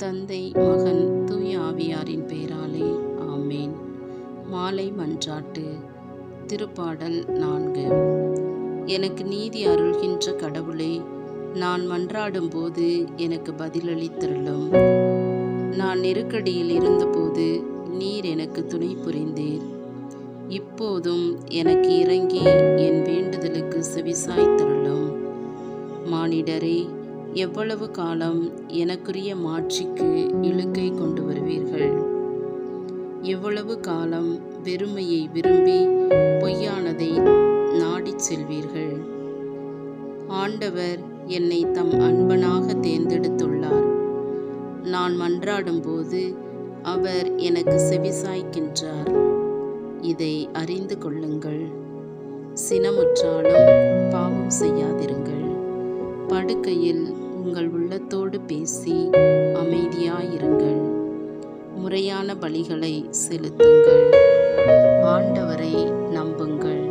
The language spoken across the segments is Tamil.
தந்தை மகன் தூய ஆவியாரின் பெயராலே ஆமேன். மாலை மன்றாட்டு. திருப்பாடல் நான்கு. எனக்கு நீதி அருள்கின்ற கடவுளே நான் மன்றாடும்போது எனக்கு பதிலளித்தருளும். நான் நெருக்கடியில் இருந்தபோது நீர் எனக்கு துணை புரிந்தீர். இப்போதும் எனக்கு இறங்கி என் வேண்டுதலுக்கு செவிசாய்த்தருளும். மானிடரே எவ்வளவு காலம் எனக்குரிய மாட்சிக்கு இழுக்கை கொண்டு வருவீர்கள்? எவ்வளவு காலம் வெறுமையை விரும்பி பொய்யானதை நாடிச் செல்வீர்கள்? ஆண்டவர் என்னை தம் அன்பனாக தேர்ந்தெடுத்துள்ளார். நான் மன்றாடும்போது அவர் எனக்கு செவிசாய்க்கின்றார். இதை அறிந்து கொள்ளுங்கள். சினமுற்றாலும் பாவம் செய்யாதிருங்கள். படுக்கையில் உள்ளத்தோடு பேசி அமைதியாயிருங்கள். முறையான பலிகளை செலுத்துங்கள். ஆண்டவரை நம்புங்கள்.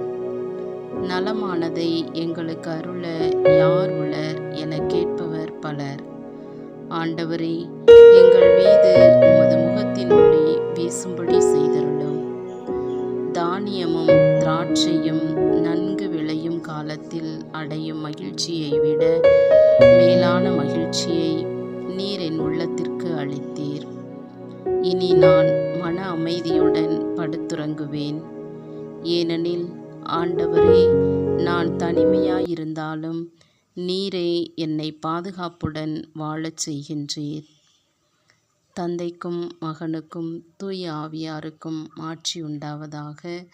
நலமானதை எங்களுக்கு அருள யார் உளர் என கேட்பவர் பலர். ஆண்டவரே எங்கள் மீது உமது முகத்தின் ஒளி வீசும்படி செய்தருளும். தானியமும் திராட்சையும் நன்கு விளையும் காலத்தில் அடையும் மகிழ்ச்சியை விட மகிழ்ச்சியை நீர் என் உள்ளத்திற்கு அளித்தீர். இனி நான் மன அமைதியுடன் படுத்துறங்குவேன். ஏனெனில் ஆண்டவரே நான் தனிமையாயிருந்தாலும் நீரே என்னை பாதுகாப்புடன் வாழச் செய்கின்றீர். தந்தைக்கும் மகனுக்கும் தூய ஆவியாருக்கும் ஆட்சி உண்டாவதாக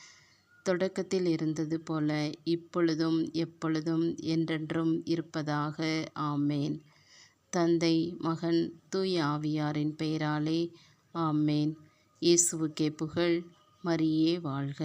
தொடக்கத்தில் இருந்தது போல இப்பொழுதும் எப்பொழுதும் என்றென்றும் இருப்பதாக. ஆமேன். தந்தை மகன் தூய ஆவியாரின் பெயராலே ஆமேன். இயேசுவுக்கே புகழ் மரியே வாழ்க.